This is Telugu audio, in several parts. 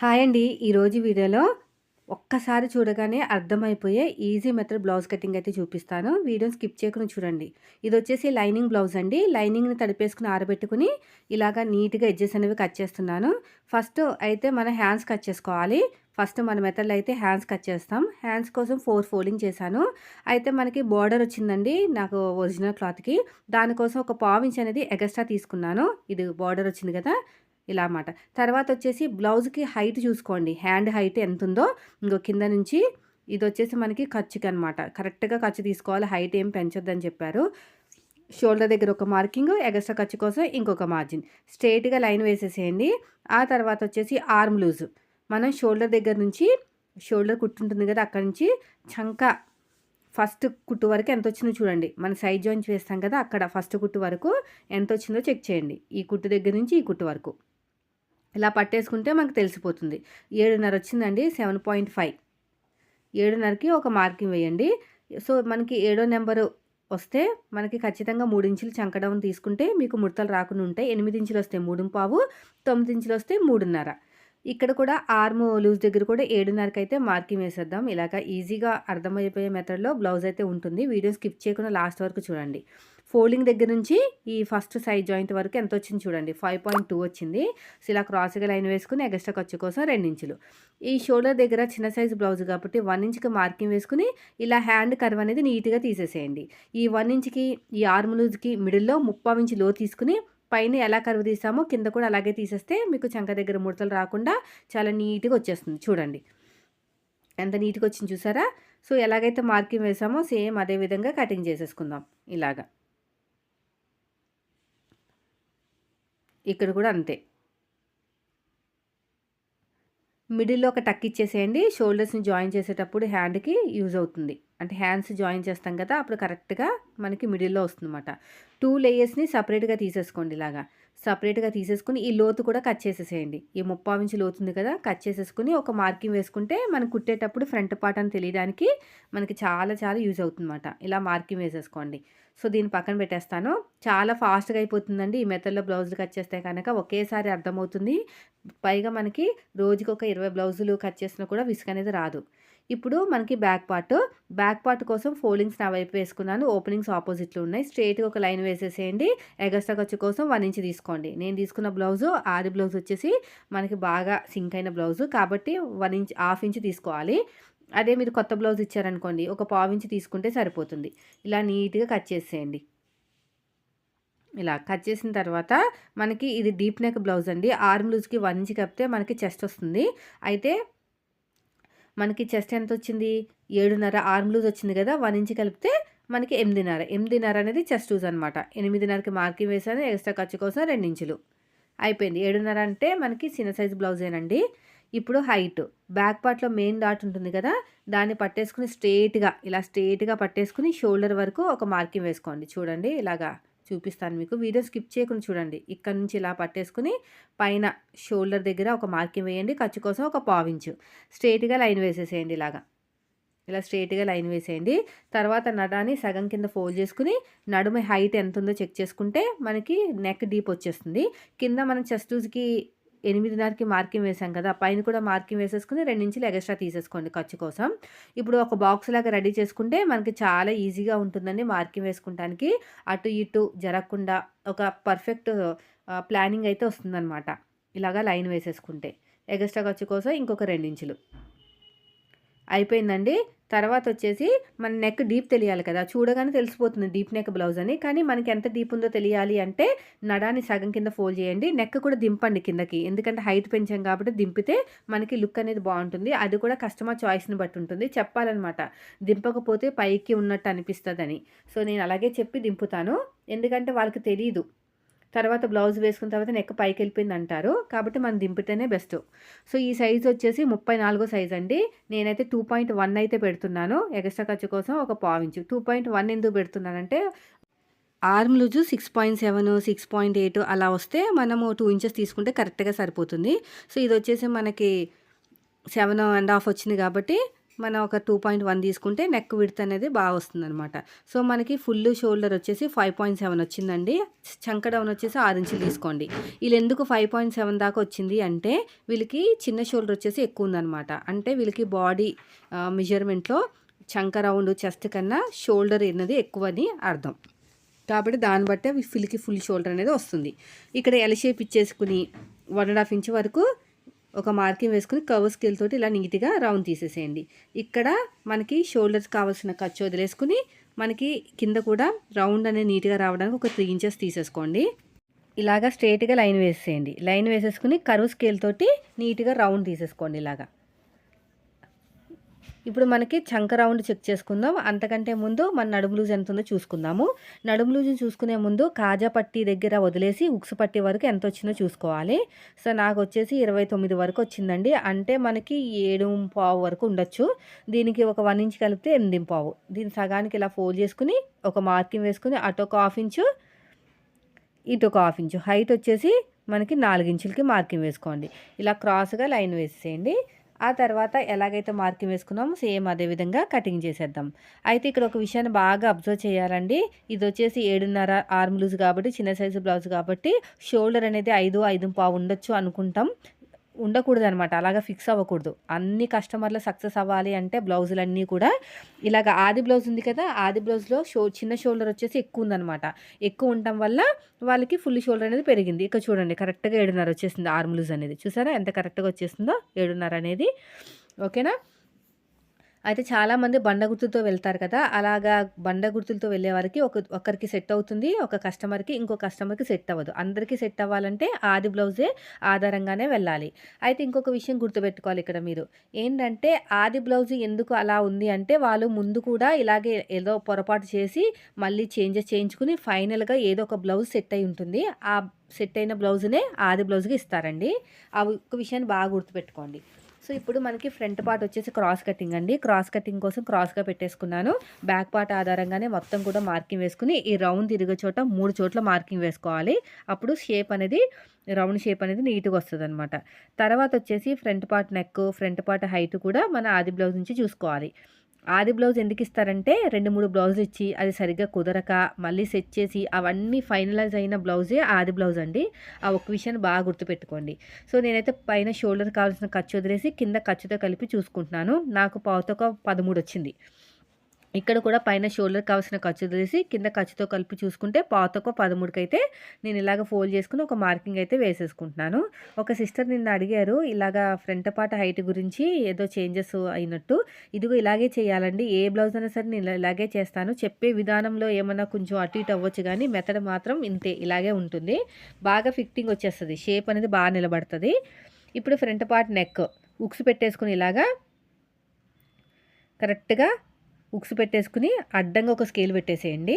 హాయ్ అండి. ఈరోజు వీడియోలో ఒక్కసారి చూడగానే అర్థమైపోయే ఈజీ మెథడ్ బ్లౌజ్ కటింగ్ అయితే చూపిస్తాను. వీడియోని స్కిప్ చేయకుండా చూడండి. ఇది వచ్చేసి లైనింగ్ బ్లౌజ్ అండి. లైనింగ్ని తడిపేసుకుని ఆరబెట్టుకుని ఇలాగా నీట్గా ఎడ్జెస్ అనేవి కట్ చేస్తున్నాను. ఫస్ట్ అయితే మన హ్యాండ్స్ కట్ చేసుకోవాలి. ఫస్ట్ మన మెథడ్లో అయితే హ్యాండ్స్ కట్ చేస్తాం. హ్యాండ్స్ కోసం ఫోర్ ఫోల్డింగ్ చేశాను. అయితే మనకి బార్డర్ వచ్చిందండి నాకు ఒరిజినల్ క్లాత్కి. దానికోసం ఒక పావు ఇంచ్ అనేది ఎగస్ట్రా తీసుకున్నాను. ఇది బార్డర్ వచ్చింది కదా. ఇలా అన్నమాట తర్వాత వచ్చేసి బ్లౌజ్కి హైట్ చూసుకోండి. హ్యాండ్ హైట్ ఎంత ఉందో ఇంకో కింద నుంచి ఇది వచ్చేసి మనకి ఖర్చుకి అనమాట కరెక్ట్గా ఖర్చు తీసుకోవాలి. హైట్ ఏం పెంచొద్దని చెప్పారు. షోల్డర్ దగ్గర ఒక మార్కింగ్ ఎగస్ట్రా ఖర్చు కోసం ఇంకొక మార్జిన్. స్ట్రైట్గా లైన్ వేసేసేయండి. ఆ తర్వాత వచ్చేసి ఆర్మ్ లూజ్. మనం షోల్డర్ దగ్గర నుంచి షోల్డర్ కుట్టుంటుంది కదా అక్కడ నుంచి చంక ఫస్ట్ కుట్టు వరకు ఎంత వచ్చిందో చూడండి. మన సైడ్ జాయింట్ వేస్తాం కదా అక్కడ ఫస్ట్ కుట్టు వరకు ఎంత వచ్చిందో చెక్ చేయండి. ఈ కుట్టు దగ్గర నుంచి ఈ కుట్టు వరకు. ఇలా పట్టేసుకుంటే మనకు తెలిసిపోతుంది. ఏడున్నర వచ్చిందండి సెవెన్ పాయింట్ ఫైవ్. ఏడున్నరకి ఒక మార్కింగ్ వేయండి. సో మనకి ఏడో నెంబరు వస్తే మనకి ఖచ్చితంగా మూడించులు చంకడం తీసుకుంటే మీకు ముడతలు రాకుండా ఉంటాయి. ఎనిమిది ఇంచులు వస్తే మూడు పావు తొమ్మిది ఇంచులు వస్తే మూడున్నర. ఇక్కడ కూడా ఆర్మ్ లూజ్ దగ్గర కూడా ఏడున్నరకి అయితే మార్కింగ్ వేసేద్దాం. ఇలాగ ఈజీగా అర్థమైపోయే మెథడ్లో బ్లౌజ్ అయితే ఉంటుంది. వీడియో స్కిప్ చేయకుండా లాస్ట్ వరకు చూడండి. ఫోల్డింగ్ దగ్గర నుంచి ఈ ఫస్ట్ సైడ్ జాయింట్ వరకు ఎంత వచ్చింది చూడండి. ఫైవ్ పాయింట్ టూ వచ్చింది. సో ఇలా క్రాస్గా లైన్ వేసుకుని ఎగస్ట్రా ఖర్చు కోసం రెండు ఇంచులు. ఈ షోల్డర్ దగ్గర చిన్న సైజు బ్లౌజ్ కాబట్టి వన్ ఇంచ్కి మార్కింగ్ వేసుకుని ఇలా హ్యాండ్ కర్వ్ అనేది నీట్గా తీసేసేయండి. ఈ వన్ ఇంచ్కి ఈ ఆర్మ్ లూజ్కి మిడిల్లో ముప్పై ఇంచు లో తీసుకుని పైన ఎలా కరువు తీసామో కింద కూడా అలాగే తీసేస్తే మీకు చంక దగ్గర ముడతలు రాకుండా చాలా నీట్గా వచ్చేస్తుంది. చూడండి. ఎంత నీట్గా వచ్చింది చూసారా? సో ఎలాగైతే మార్కింగ్ వేసామో సేమ్ అదే విధంగా కటింగ్ చేసేసుకుందాం ఇలాగా. ఇక్కడ కూడా అంతే. మిడిల్లో ఒక టక్ ఇచ్చేసేయండి. షోల్డర్స్ని జాయిన్ చేసేటప్పుడు హ్యాండ్కి యూజ్ అవుతుంది. అంటే హ్యాండ్స్ జాయిన్ చేస్తాం కదా అప్పుడు కరెక్ట్గా మనకి మిడిల్లో వస్తుందన్నమాట. టూ లేయర్స్ని సపరేట్గా తీసేసుకోండి ఇలాగా. సపరేట్గా తీసేసుకుని ఈ లోతు కూడా కట్ చేసేసేయండి. ఈ ముప్పా ఇంచు లోతు ఉంది కదా కట్ చేసేసుకుని ఒక మార్కింగ్ వేసుకుంటే మనం కుట్టేటప్పుడు ఫ్రంట్ పార్ట్ అని తెలియడానికి మనకి చాలా చాలా యూజ్ అవుతుందన్నమాట. ఇలా మార్కింగ్ వేసేసుకోండి. సో దీన్ని పక్కన పెట్టేస్తాను. చాలా ఫాస్ట్గా అయిపోతుందండి. ఈ మెథడ్లో బ్లౌజులు కట్ చేస్తే కనుక ఒకేసారి అర్థమవుతుంది. పైగా మనకి రోజుకి ఒక ఇరవై బ్లౌజులు కట్ చేసినా కూడా విసుగు అనేది రాదు. ఇప్పుడు మనకి బ్యాక్ పార్ట్. బ్యాక్ పార్ట్ కోసం ఫోల్డింగ్స్ నా వైపు వేసుకున్నాను. ఓపెనింగ్స్ ఆపోజిట్లో ఉన్నాయి. స్ట్రేట్గా ఒక లైన్ వేసేసేయండి. ఎగస్ట్రా ఖర్చు కోసం వన్ ఇంచ్ తీసుకోండి. నేను తీసుకున్న బ్లౌజు ఆది బ్లౌజ్ వచ్చేసి మనకి బాగా సింక్ అయిన బ్లౌజు. కాబట్టి వన్ ఇంచ్ హాఫ్ ఇంచ్ తీసుకోవాలి. అదే మీరు కొత్త బ్లౌజ్ ఇచ్చారనుకోండి ఒక పావు తీసుకుంటే సరిపోతుంది. ఇలా నీట్గా కట్ చేసేయండి. ఇలా కట్ చేసిన తర్వాత మనకి ఇది డీప్ నెక్ బ్లౌజ్ అండి. ఆర్మ్ లూజ్కి వన్ ఇంచ్ కప్పితే మనకి చెస్ట్ వస్తుంది. అయితే మనకి చెస్ట్ ఎంత వచ్చింది? ఏడున్నర. ఆర్మ్ లూజ్ వచ్చింది కదా వన్ ఇంచ్ కలిపితే మనకి ఎనిమిదిన్నర. ఎనిమిదిన్నర అనేది చెస్ట్ లూజ్ అనమాట ఎనిమిదిన్నరకి మార్కింగ్ వేసాను ఎక్స్ట్రా ఖర్చు కోసం రెండు ఇంచులు. అయిపోయింది. ఏడున్నర అంటే మనకి చిన్న సైజ్ బ్లౌజేనండి. ఇప్పుడు హైట్ బ్యాక్ పార్ట్లో మెయిన్ డాట్ ఉంటుంది కదా దాన్ని పట్టేసుకుని స్ట్రేట్గా ఇలా స్ట్రేట్గా పట్టేసుకుని షోల్డర్ వరకు ఒక మార్కింగ్ వేసుకోండి. చూడండి ఇలాగా చూపిస్తాను మీకు. వీడియో స్కిప్ చేయకుండా చూడండి. ఇక్కడ నుంచి ఇలా పట్టేసుకుని పైన షోల్డర్ దగ్గర ఒక మార్కింగ్ వేయండి. ఖర్చు కోసం ఒక పావించు స్ట్రేట్గా లైన్ వేసేసేయండి ఇలాగా. ఇలా స్ట్రేట్గా లైన్ వేసేయండి. తర్వాత నడాన్ని సగం కింద ఫోల్డ్ చేసుకుని నడుమ హైట్ ఎంత ఉందో చెక్ చేసుకుంటే మనకి నెక్ డీప్ వచ్చేస్తుంది. కింద మనం చెస్టూస్కి ఎనిమిదిన్నరకి మార్కింగ్ వేసాం కదా పైన కూడా మార్కింగ్ వేసేసుకుని రెండించులు ఎక్స్ట్రా తీసేసుకోండి ఖర్చు కోసం. ఇప్పుడు ఒక బాక్స్ లాగా రెడీ చేసుకుంటే మనకి చాలా ఈజీగా ఉంటుందండి మార్కింగ్ వేసుకుంటానికి. అటు ఇటు జరగకుండా ఒక పర్ఫెక్ట్ ప్లానింగ్ అయితే వస్తుందన్నమాట. ఇలాగా లైన్ వేసేసుకుంటే. ఎగస్ట్రా ఖర్చు కోసం ఇంకొక రెండించులు అయిపోయిందండి. తర్వాత వచ్చేసి మన నెక్ డీప్ తెలియాలి కదా. చూడగానే తెలిసిపోతుంది డీప్ నెక్ బ్లౌజ్ అని. కానీ మనకి ఎంత డీప్ ఉందో తెలియాలి అంటే నడాన్ని సగం కింద ఫోల్డ్ చేయండి. నెక్ కూడా దింపండి కిందకి. ఎందుకంటే హైట్ పెంచాం కాబట్టి దింపితే మనకి లుక్ అనేది బాగుంటుంది. అది కూడా కస్టమర్ చాయిస్ని బట్టి ఉంటుంది. చెప్పాలన్నమాట. దింపకపోతే పైకి ఉన్నట్టు అనిపిస్తుందని. సో నేను అలాగే చెప్పి దింపుతాను. ఎందుకంటే వాళ్ళకి తెలియదు తర్వాత బ్లౌజ్ వేసుకున్న తర్వాత నెక్ పైకి వెళ్ళిపోయింది అంటారు కాబట్టి మనం దింపితేనే బెస్ట్ సో ఈ సైజ్ వచ్చేసి ముప్పై నాలుగో సైజ్ అండి. నేనైతే టూ పాయింట్ వన్ అయితే పెడుతున్నాను. ఎక్స్ట్రా ఖర్చు కోసం ఒక పావించు టూ పాయింట్ వన్ ఎందుకు పెడుతున్నానంటే arm loose six point seven six point eight అలా వస్తే మనము టూ ఇంచెస్ తీసుకుంటే కరెక్ట్గా సరిపోతుంది. సో ఇది వచ్చేసి మనకి సెవెన్ అండ్ హాఫ్ వచ్చింది కాబట్టి మనం ఒక టూ పాయింట్ వన్ తీసుకుంటే నెక్ విడత్ అనేది బాగా వస్తుంది అనమాట సో మనకి ఫుల్ షోల్డర్ వచ్చేసి ఫైవ్ పాయింట్ సెవెన్ వచ్చిందండి. చంక డౌన్ వచ్చేసి ఆరు ఇంచులు తీసుకోండి. వీళ్ళు ఎందుకు ఫైవ్ పాయింట్ సెవెన్ దాకా వచ్చింది అంటే వీళ్ళకి చిన్న షోల్డర్ వచ్చేసి ఎక్కువ ఉందనమాట అంటే వీళ్ళకి బాడీ మెజర్మెంట్లో చంక రౌండ్ చెస్ట్ కన్నా షోల్డర్ అనేది ఎక్కువని అర్థం. కాబట్టి దాన్ని బట్టే ఫిల్కి ఫుల్ షోల్డర్ అనేది వస్తుంది. ఇక్కడ ఎల్ షేప్ ఇచ్చేసుకుని వన్ అండ్ హాఫ్ ఇంచ్ వరకు ఒక మార్కింగ్ వేసుకుని కవర్ స్కేల్ తోటి ఇలా నీట్గా రౌండ్ తీసేసేయండి. ఇక్కడ మనకి షోల్డర్స్ కావాల్సిన ఖర్చు వదిలేసుకుని మనకి కింద కూడా రౌండ్ అనేది నీట్గా రావడానికి ఒక త్రీ ఇంచెస్ తీసేసుకోండి. ఇలాగా స్ట్రైట్గా లైన్ వేసేయండి. లైన్ వేసేసుకుని కరువు స్కేల్ తోటి నీట్గా రౌండ్ తీసేసుకోండి ఇలాగా. ఇప్పుడు మనకి చంక రౌండ్ చెక్ చేసుకుందాం. అంతకంటే ముందు మన నడుము లూజ్ ఎంత ఉందో చూసుకుందాము. నడుము లూజ్ చూసుకునే ముందు కాజా పట్టి దగ్గర వదిలేసి ఉక్సు పట్టి వరకు ఎంత వచ్చిందో చూసుకోవాలి. సో నాకు వచ్చేసి ఇరవై తొమ్మిది వరకు వచ్చిందండి. అంటే మనకి ఏడు పావు వరకు ఉండొచ్చు. దీనికి ఒక వన్ ఇంచ్ కలిపితే ఎనిమిది పావు. దీని సగానికి ఇలా ఫోల్డ్ చేసుకుని ఒక మార్కింగ్ వేసుకుని అటు ఒక హాఫ్ ఇంచు ఇటు ఒక హాఫ్ ఇంచు హైట్ వచ్చేసి మనకి నాలుగు ఇంచులకి మార్కింగ్ వేసుకోండి. ఇలా క్రాస్గా లైన్ వేసేయండి. ఆ తర్వాత ఎలాగైతే మార్కింగ్ వేసుకున్నామో సేమ్ అదే విధంగా కటింగ్ చేసేద్దాం. అయితే ఇక్కడ ఒక విషయాన్ని బాగా అబ్జర్వ్ చేయాలండి. ఇది వచ్చేసి ఏడున్నర ఆర్మ్ లూజ్ కాబట్టి చిన్న సైజు బ్లౌజ్ కాబట్టి షోల్డర్ అనేది ఐదు ఐదు పావు ఉండొచ్చు అనుకుంటాం. ఉండకూడదు అనమాట అలాగా ఫిక్స్ అవ్వకూడదు. అన్ని కస్టమర్లు సక్సెస్ అవ్వాలి అంటే బ్లౌజులన్నీ కూడా ఇలాగ ఆది బ్లౌజ్ ఉంది కదా ఆది బ్లౌజ్లో షో చిన్న షోల్డర్ వచ్చేసి ఎక్కువ ఉందనమాట ఎక్కువ ఉండటం వల్ల వాళ్ళకి ఫుల్ షోల్డర్ అనేది పెరిగింది. ఇక చూడండి కరెక్ట్గా ఏడున్నర వచ్చేసింది ఆర్మ్ లూజ్ అనేది. చూసారా ఎంత కరెక్ట్గా వచ్చేసిందో? ఏడున్నర అనేది. ఓకేనా? అయితే చాలామంది బండ గుర్తులతో వెళ్తారు కదా అలాగా బండ గుర్తులతో వెళ్ళే వారికి ఒక ఒకరికి సెట్ అవుతుంది ఒక కస్టమర్కి ఇంకో కస్టమర్కి సెట్ అవ్వదు. అందరికీ సెట్ అవ్వాలంటే ఆది బ్లౌజే ఆధారంగానే వెళ్ళాలి. అయితే ఇంకొక విషయం గుర్తుపెట్టుకోవాలి ఇక్కడ మీరు. ఏంటంటే ఆది బ్లౌజ్ ఎందుకు అలా ఉంది అంటే వాళ్ళు ముందు కూడా ఇలాగే ఏదో పొరపాటు చేసి మళ్ళీ చేంజెస్ చేయించుకుని ఫైనల్గా ఏదో ఒక బ్లౌజ్ సెట్ అయి ఉంటుంది. ఆ సెట్ అయిన బ్లౌజ్నే ఆది బ్లౌజ్గా ఇస్తారండి. ఆ ఒక విషయాన్ని బాగా గుర్తుపెట్టుకోండి. సో ఇప్పుడు మనకి ఫ్రంట్ పార్ట్ వచ్చేసి క్రాస్ కటింగ్ అండి. క్రాస్ కటింగ్ కోసం క్రాస్గా పెట్టేసుకున్నాను. బ్యాక్ పార్ట్ ఆధారంగానే మొత్తం కూడా మార్కింగ్ వేసుకుని ఈ రౌండ్ తిరిగే చోట మూడు చోట్ల మార్కింగ్ వేసుకోవాలి. అప్పుడు షేప్ అనేది రౌండ్ షేప్ అనేది నీట్గా వస్తుంది అనమాట తర్వాత వచ్చేసి front part neck front part height కూడా మన ఆది బ్లౌజ్ నుంచి చూసుకోవాలి. ఆది బ్లౌజ్ ఎందుకు ఇస్తారంటే రెండు మూడు బ్లౌజులు ఇచ్చి అది సరిగ్గా కుదరక మళ్ళీ సెట్ చేసి అవన్నీ ఫైనలైజ్ అయిన బ్లౌజే ఆది బ్లౌజ్ అండి. ఆ ఒక విషయాన్ని బాగా గుర్తుపెట్టుకోండి. సో నేనైతే పైన షోల్డర్ కావాల్సిన ఖర్చు వదిలేసి కింద ఖర్చుతో కలిపి చూసుకుంటున్నాను. నాకు పావుతో పదమూడు వచ్చింది. ఇక్కడ కూడా పైన షోల్డర్ కావాల్సిన ఖర్చు తెలిసి కింద ఖర్చుతో కలిపి చూసుకుంటే పాతకు పదమూడుకి అయితే నేను ఇలాగ ఫోల్డ్ చేసుకుని ఒక మార్కింగ్ అయితే వేసేసుకుంటున్నాను. ఒక సిస్టర్ నిన్న అడిగారు ఇలాగ ఫ్రంట్ పాట హైట్ గురించి ఏదో చేంజెస్ అయినట్టు. ఇదిగో ఇలాగే చేయాలండి ఏ బ్లౌజ్ అయినా సరే నేను ఇలాగే చేస్తాను. చెప్పే విధానంలో ఏమన్నా కొంచెం అటు ఇటు అవ్వచ్చు కానీ మెథడ్ మాత్రం ఇంతే ఇలాగే ఉంటుంది. బాగా ఫిట్టింగ్ వచ్చేస్తుంది షేప్ అనేది బాగా నిలబడుతుంది. ఇప్పుడు ఫ్రంట్ పార్ట్ నెక్ ఉక్స్ పెట్టేసుకుని ఇలాగా కరెక్ట్గా ఉక్స్ పెట్టేసుకుని అడ్డంగా ఒక స్కేల్ పెట్టేసేయండి.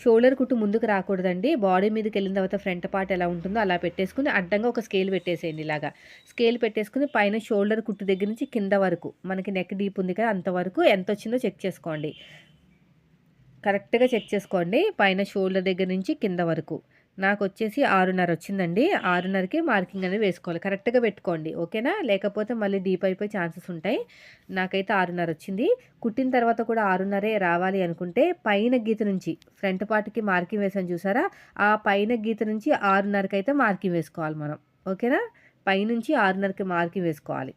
షోల్డర్ కుట్టు ముందుకు రాకూడదండి. బాడీ మీదకి వెళ్ళిన తర్వాత ఫ్రంట్ పార్ట్ ఎలా ఉంటుందో అలా పెట్టేసుకుని అడ్డంగా ఒక స్కేల్ పెట్టేసేయండి ఇలాగా. స్కేల్ పెట్టేసుకుని పైన షోల్డర్ కుట్టు దగ్గర నుంచి కింద వరకు మనకి నెక్ డీప్ ఉంది కదా అంతవరకు ఎంత వచ్చిందో చెక్ చేసుకోండి. కరెక్ట్గా చెక్ చేసుకోండి. పైన షోల్డర్ దగ్గర నుంచి కింద వరకు. నాకు వచ్చేసి ఆరున్నర వచ్చిందండి ఆరున్నరకి మార్కింగ్ అనేది వేసుకోవాలి. కరెక్ట్గా పెట్టుకోండి. ఓకేనా? లేకపోతే మళ్ళీ డీప్ అయిపోయి ఛాన్సెస్ ఉంటాయి. నాకైతే ఆరున్నర వచ్చింది కుట్టిన తర్వాత కూడా ఆరున్నరే రావాలి అనుకుంటే పైన గీత నుంచి ఫ్రంట్ పార్ట్కి మార్కింగ్ వేసాను చూసారా? ఆ పైన గీత నుంచి ఆరున్నరకి అయితే మార్కింగ్ వేసుకోవాలి మనం. ఓకేనా? పైనుంచి ఆరున్నరకి మార్కింగ్ వేసుకోవాలి.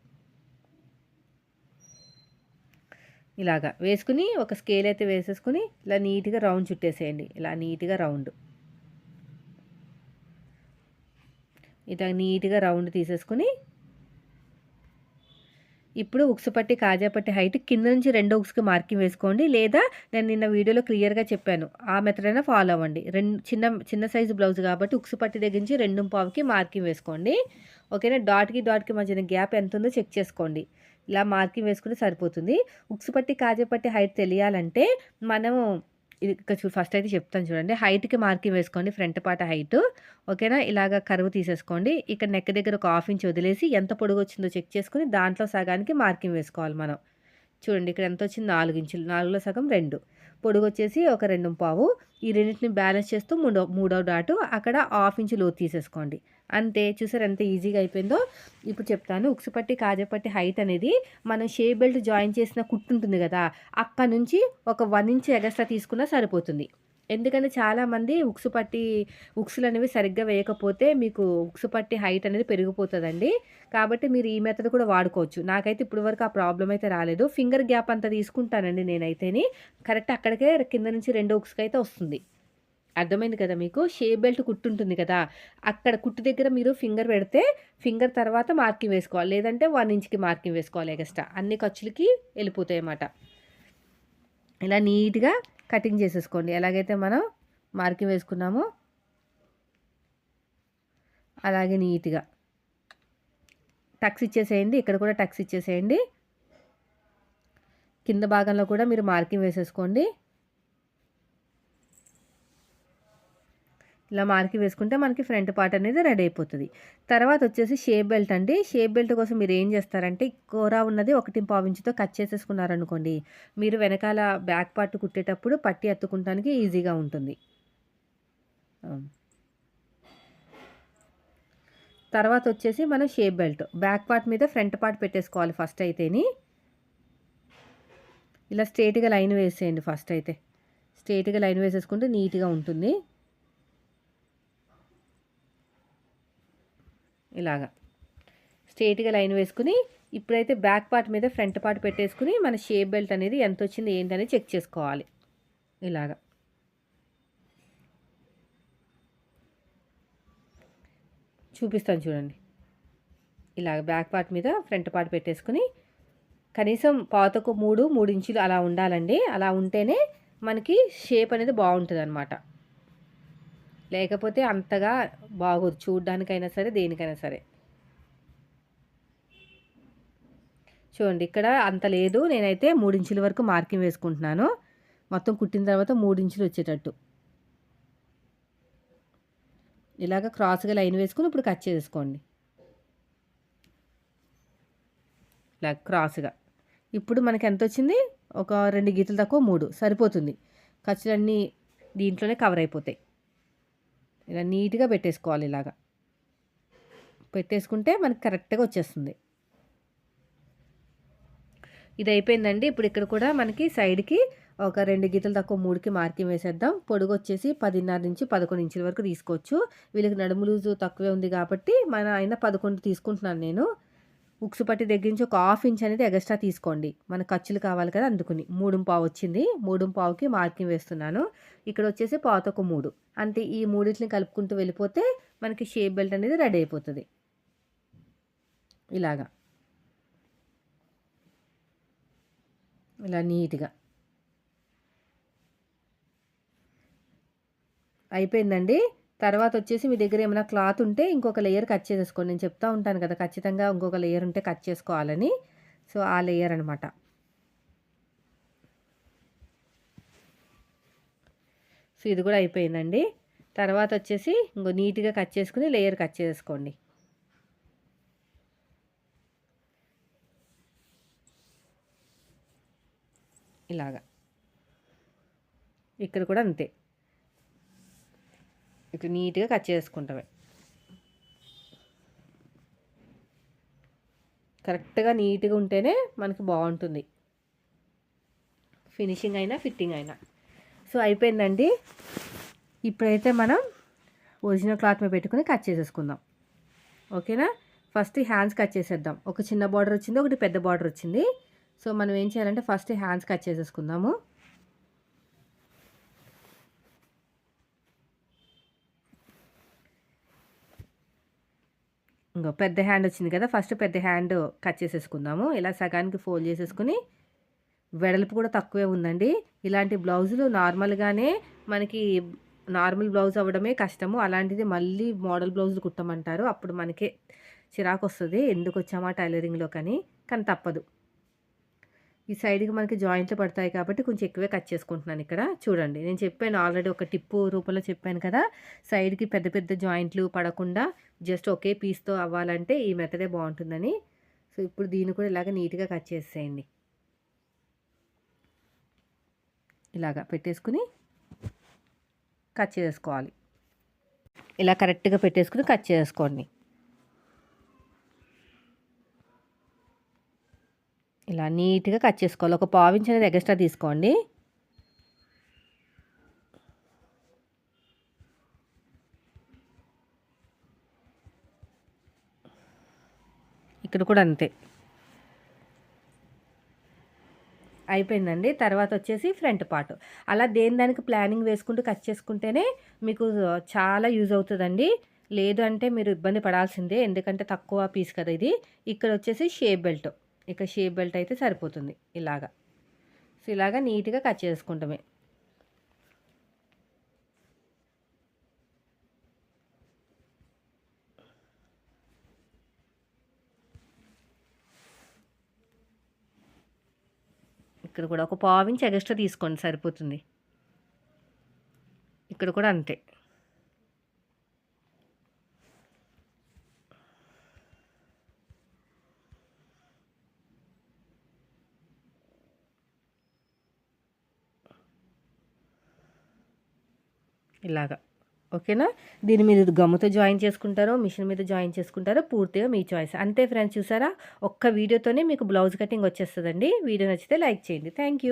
ఇలాగా వేసుకుని ఒక స్కేల్ అయితే వేసేసుకుని ఇలా నీట్గా రౌండ్ చుట్టేసేయండి. ఇలా నీట్గా రౌండ్. ఇట్లా నీట్గా రౌండ్ తీసేసుకుని ఇప్పుడు ఉక్సు పట్టి కాజా పట్టి హైట్ కింద నుంచి రెండో ఉక్సుకి మార్కింగ్ వేసుకోండి. లేదా నేను నిన్న వీడియోలో క్లియర్గా చెప్పాను ఆ మెథడ్ అయినా ఫాలో అవ్వండి. రెండు చిన్న చిన్న సైజు బ్లౌజ్ కాబట్టి ఉక్సు పట్టి దగ్గర నుంచి రెండు పావుకి మార్కింగ్ వేసుకోండి. ఓకేనా? డాట్కి డాట్కి మధ్యన గ్యాప్ ఎంత ఉందో చెక్ చేసుకోండి. ఇలా మార్కింగ్ వేసుకుంటే సరిపోతుంది. ఉక్సు పట్టి కాజా పట్టి హైట్ తెలియాలంటే మనము ఇక్కడ చూ ఫస్ట్ అయితే చెప్తాను చూడండి. హైట్కి మార్కింగ్ వేసుకోండి ఫ్రంట్ పాట హైట్ ఓకేనా? ఇలాగ కరువు తీసేసుకోండి. ఇక్కడ నెక్ దగ్గర ఒక హాఫ్ ఇంచ్ వదిలేసి ఎంత పొడుగు వచ్చిందో చెక్ చేసుకుని దాంట్లో సగానికి మార్కింగ్ వేసుకోవాలి మనం. చూడండి ఇక్కడ ఎంత వచ్చింది నాలుగు ఇంచులు. నాలుగులో సగం రెండు. పొడుగు వచ్చేసి ఒక రెండు పావు. ఈ రెండింటిని బ్యాలెన్స్ చేస్తూ మూడో మూడో డాటు అక్కడ హాఫ్ ఇంచు లోతు తీసేసుకోండి. అంతే. చూసారు ఎంత ఈజీగా అయిపోయిందో? ఇప్పుడు చెప్తాను. ఉక్సుపట్టి కాజపట్టి హైట్ అనేది మనం షే బెల్ట్ జాయిన్ చేసిన కుట్టు ఉంటుంది కదా అక్కడ నుంచి ఒక వన్ ఇంచ్ ఎగస్ట్రా తీసుకున్నా సరిపోతుంది. ఎందుకంటే చాలామంది ఉక్సు పట్టి ఉక్సులు అనేవి సరిగ్గా వేయకపోతే మీకు ఉక్సు పట్టి హైట్ అనేది పెరిగిపోతుందండి. కాబట్టి మీరు ఈ మెథడ్ కూడా వాడుకోవచ్చు. నాకైతే ఇప్పటి వరకు ఆ ప్రాబ్లం అయితే రాలేదు. ఫింగర్ గ్యాప్ అంతా తీసుకుంటానండి నేనైతేని. కరెక్ట్ అక్కడికే కింద నుంచి రెండో ఉక్సుకి అయితే వస్తుంది. అర్థమైంది కదా మీకు? షే బెల్ట్ కుట్టు ఉంటుంది కదా. అక్కడ కుట్టు దగ్గర మీరు ఫింగర్ పెడితే ఫింగర్ తర్వాత మార్కింగ్ వేసుకోవాలి. లేదంటే వన్ ఇంచ్కి మార్కింగ్ వేసుకోవాలి ఎగస్ట్రా అన్ని ఖర్చులకి వెళ్ళిపోతాయి అన్నమాట ఇలా నీట్గా కటింగ్ చేసేసుకోండి. ఎలాగైతే మనం మార్కింగ్ వేసుకున్నామో అలాగే నీట్గా. టక్స్ ఇచ్చేసేయండి. ఇక్కడ కూడా టక్స్ ఇచ్చేసేయండి. కింద భాగంలో కూడా మీరు మార్కింగ్ వేసేసుకోండి. ఇలా మార్కి వేసుకుంటే మనకి ఫ్రంట్ పార్ట్ అనేది రెడీ అయిపోతుంది. తర్వాత వచ్చేసి షేప్ బెల్ట్ అండి. షేప్ బెల్ట్ కోసం మీరు ఏం చేస్తారంటే కూర ఉన్నది ఒకటి పావించుతో కట్ చేసేసుకున్నారనుకోండి మీరు వెనకాల బ్యాక్ పార్ట్ కుట్టేటప్పుడు పట్టి ఎత్తుకుంటానికి ఈజీగా ఉంటుంది. తర్వాత వచ్చేసి మనం షేప్ బెల్ట్. బ్యాక్ పార్ట్ మీద ఫ్రంట్ పార్ట్ పెట్టేసుకోవాలి ఫస్ట్ అయితేని. ఇలా స్ట్రేట్గా లైన్ వేసేయండి ఫస్ట్ అయితే. స్ట్రేట్గా లైన్ వేసేసుకుంటే నీట్గా ఉంటుంది. ఇలాగా. స్ట్రేట్గా లైన్ వేసుకుని ఇప్పుడైతే బ్యాక్ పార్ట్ మీద ఫ్రంట్ పార్ట్ పెట్టేసుకుని మన షేప్ బెల్ట్ అనేది ఎంత వచ్చింది ఏంటనేది చెక్ చేసుకోవాలి. ఇలాగా. చూపిస్తాను చూడండి. ఇలాగ బ్యాక్ పార్ట్ మీద ఫ్రంట్ పార్ట్ పెట్టేసుకుని కనీసం పాతకు మూడు మూడు ఇంచులు అలా ఉండాలండి. అలా ఉంటేనే మనకి షేప్ అనేది బాగుంటుంది అనమాట లేకపోతే అంతగా బాగోదు. చూడ్డానికైనా సరే దేనికైనా సరే. చూడండి ఇక్కడ అంత లేదు. నేనైతే మూడించుల వరకు మార్కింగ్ వేసుకుంటున్నాను. మొత్తం కుట్టిన తర్వాత మూడించులు వచ్చేటట్టు. ఇలాగ క్రాస్గా లైన్ వేసుకుని ఇప్పుడు కట్ చేసుకోండి. ఇలా క్రాస్గా. ఇప్పుడు మనకి ఎంత వచ్చింది? ఒక రెండు గీతలు తక్కువ మూడు. సరిపోతుంది. ఖర్చులన్నీ దీంట్లోనే కవర్ అయిపోతాయి. ఇలా నీట్గా పెట్టేసుకోవాలి ఇలాగా. పెట్టేసుకుంటే మనకి కరెక్ట్గా వచ్చేస్తుంది. ఇది అయిపోయిందండి. ఇప్పుడు ఇక్కడ కూడా మనకి సైడ్కి ఒక రెండు గీతలు తక్కువ మూడుకి మార్కింగ్ వేసేద్దాం. పొడుగు వచ్చేసి పదిన్నర నుంచి పదకొండు ఇంచుల వరకు తీసుకోవచ్చు. వీళ్ళకి నడుము లూజు తక్కువే ఉంది కాబట్టి మన అయినా పదకొండు తీసుకుంటున్నాను నేను. ఉక్సు పట్టి దగ్గర నుంచి ఒక హాఫ్ ఇంచ్ అనేది ఎగస్ట్రా తీసుకోండి. మన ఖర్చులు కావాలి కదా అందుకుని. మూడు పావు వచ్చింది. మూడు పావుకి మార్కింగ్ వేస్తున్నాను. ఇక్కడ వచ్చేసి పావుతో మూడు. అంటే ఈ మూడింటిని కలుపుకుంటూ వెళ్ళిపోతే మనకి షేప్ బెల్ట్ అనేది రెడీ అయిపోతుంది. ఇలాగా. ఇలా నీట్గా. అయిపోయిందండి. తర్వాత వచ్చేసి మీ దగ్గర ఏమైనా క్లాత్ ఉంటే ఇంకొక లేయర్ కట్ చేసేసుకోండి. నేను చెప్తా ఉంటాను కదా ఖచ్చితంగా ఇంకొక లేయర్ ఉంటే కట్ చేసుకోవాలని. సో ఆ లేయర్ అనమాట సో ఇది కూడా అయిపోయిందండి. తర్వాత వచ్చేసి ఇంకో నీట్గా కట్ చేసుకుని లేయర్ కట్ చేసుకోండి ఇలాగా. ఇక్కడ కూడా అంతే. ఇట్లా నీట్గా కట్ చేసుకుంటామే. కరెక్ట్గా నీట్గా ఉంటేనే మనకి బాగుంటుంది. ఫినిషింగ్ అయినా ఫిట్టింగ్ అయినా. సో అయిపోయిందండి. ఇప్పుడైతే మనం ఒరిజినల్ క్లాత్ మీద పెట్టుకుని కట్ చేసేసుకుందాం. ఓకేనా? ఫస్ట్ హ్యాండ్స్ కట్ చేసేద్దాం. ఒక చిన్న బార్డర్ వచ్చింది ఒకటి పెద్ద బార్డర్ వచ్చింది. సో మనం ఏం చేయాలంటే ఫస్ట్ హ్యాండ్స్ కట్ చేసేసుకుందాము. ఇంకో పెద్ద హ్యాండ్ వచ్చింది కదా ఫస్ట్ పెద్ద హ్యాండ్ కట్ చేసేసుకుందాము. ఇలా సగానికి ఫోల్డ్ చేసేసుకుని వెడల్పు కూడా తక్కువే ఉందండి. ఇలాంటి బ్లౌజులు నార్మల్గానే మనకి నార్మల్ బ్లౌజ్ అవ్వడమే కష్టము. అలాంటిది మళ్ళీ మోడల్ బ్లౌజులు కుట్టమంటారు. అప్పుడు మనకే చిరాకు వస్తుంది ఎందుకు వచ్చామా టైలరింగ్లో కానీ. కానీ తప్పదు. ఈ సైడ్కి మనకి జాయింట్లు పడతాయి కాబట్టి కొంచెం ఎక్కువే కట్ చేసుకుంటున్నాను ఇక్కడ. చూడండి నేను చెప్పాను ఆల్రెడీ ఒక టిప్పు రూపంలో చెప్పాను కదా. సైడ్కి పెద్ద పెద్ద జాయింట్లు పడకుండా జస్ట్ ఒకే పీస్తో అవ్వాలంటే ఈ మెథడే బాగుంటుందని. సో ఇప్పుడు దీన్ని కూడా ఇలాగ నీట్గా కట్ చేసేయండి. ఇలాగా పెట్టేసుకుని కట్ చేసుకోవాలి. ఇలా కరెక్ట్గా పెట్టేసుకుని కట్ చేసుకోండి. ఇలా నీట్గా కట్ చేసుకోవాలి. ఒక పావించి అనేది ఎక్స్ట్రా తీసుకోండి. ఇక్కడ కూడా అంతే. అయిపోయిందండి. తర్వాత వచ్చేసి ఫ్రంట్ పార్ట్. అలా దేని దానికి ప్లానింగ్ వేసుకుంటూ కట్ చేసుకుంటేనే మీకు చాలా యూజ్ అవుతుందండి. లేదు అంటే మీరు ఇబ్బంది పడాల్సిందే. ఎందుకంటే తక్కువ పీస్ కదా ఇది. ఇక్కడ వచ్చేసి షేప్ బెల్ట్. ఇక షేప్ బెల్ట్ అయితే సరిపోతుంది ఇలాగా. సో ఇలాగా నీట్గా కట్ చేసుకుంటామే. ఇక్కడ కూడా ఒక పావు ఎగస్ట్రా తీసుకోండి సరిపోతుంది. ఇక్కడ కూడా అంతే. ఇలాగా. ఓకేనా? దీని మీద గమ్ముతో జాయిన్ చేసుకుంటారో మిషన్ మీద జాయిన్ చేసుకుంటారో పూర్తిగా మీ చాయిస్. అంతే ఫ్రెండ్స్ చూసారా? ఒక్క వీడియోతోనే మీకు బ్లౌజ్ కటింగ్ వచ్చేస్తుందండి. వీడియో నచ్చితే లైక్ చేయండి. Thank you.